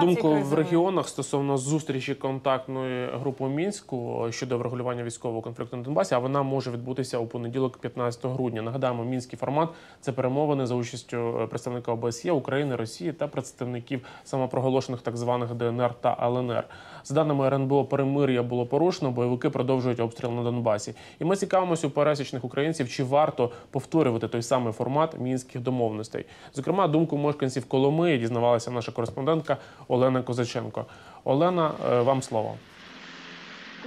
Думку в регіонах стосовно зустрічі контактної групи мінську щодо врегулювання військового конфлікту на Донбасі, а вона може відбутися у понеділок, 15 грудня. Нагадаємо, мінський формат це перемовини за участю е, представника ОБСЄ України, Росії та представників самопроголошених так званих ДНР та ЛНР. За даними РНБО, перемир'я було порушено, бойовики продовжують обстріл на Донбасі. І ми цікавимося у пересічних українців, чи варто повторювати той самий формат мінських домовленостей. Зокрема, думку мешканців Коломиї дізнавалася наша кореспондентка Олена Козаченко. Олена, е, вам слово.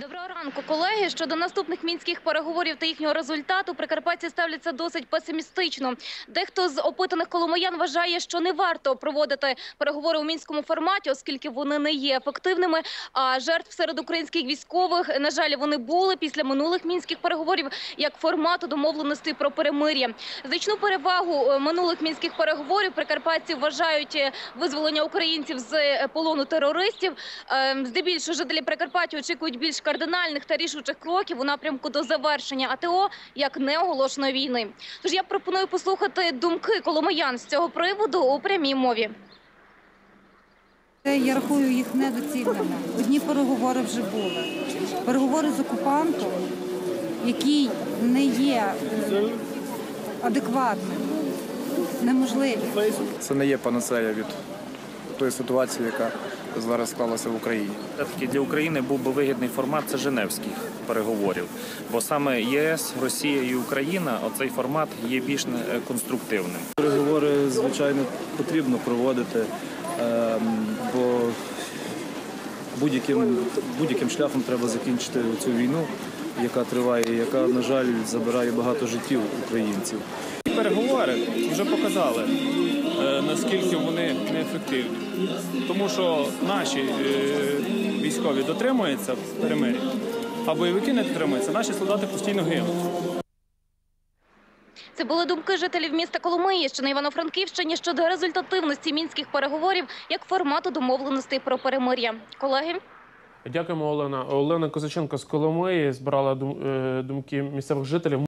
Доброго ранку, колеги. Щодо наступних мінських переговорів та їхнього результату, прикарпатці ставляться досить песимістично. Дехто з опитаних коломиян вважає, що не варто проводити переговори у мінському форматі, оскільки вони не є ефективними. А жертв серед українських військових, на жаль, вони були після минулих мінських переговорів як формату домовленостей про перемир'я. Значну перевагу е, минулих мінських переговорів прикарпатці вважають е, визволення українців з е, полону терористів. Е, Здебільшого жителі Прикарпаття очікують більш кардинальних та рішучих кроків у напрямку до завершення АТО як неоголошеної війни. Тож я пропоную послухати думки коломиян з цього приводу у прямій мові. Я рахую їх недоцільними. Одні переговори вже були. Переговори з окупантом, який не є е, адекватним, неможливі. Це не є панацея від тої ситуації, яка зараз склалася в Україні. Все-таки для України був би вигідний формат це Женевських переговорів. Бо саме єС, Росія і Україна оцей формат є більш е, конструктивним. Переговори, звичайно, потрібно проводити, ем, бо будь-яким, будь-яким шляхом треба закінчити цю війну, яка триває, яка, на жаль, забирає багато життів українців. переговори вже показали, наскільки вони неефективні. Тому що наші е, військові дотримуються перемир'я, а бойовики не дотримуються. Наші солдати постійно гинуть. Це були думки жителів міста Коломиї, що на Івано-Франківщині щодо результативності мінських переговорів як формату домовленостей про перемир'я. Колеги. Дякуємо, Олена. Олена Козаченко з Коломиї збирала е, думки місцевих жителів.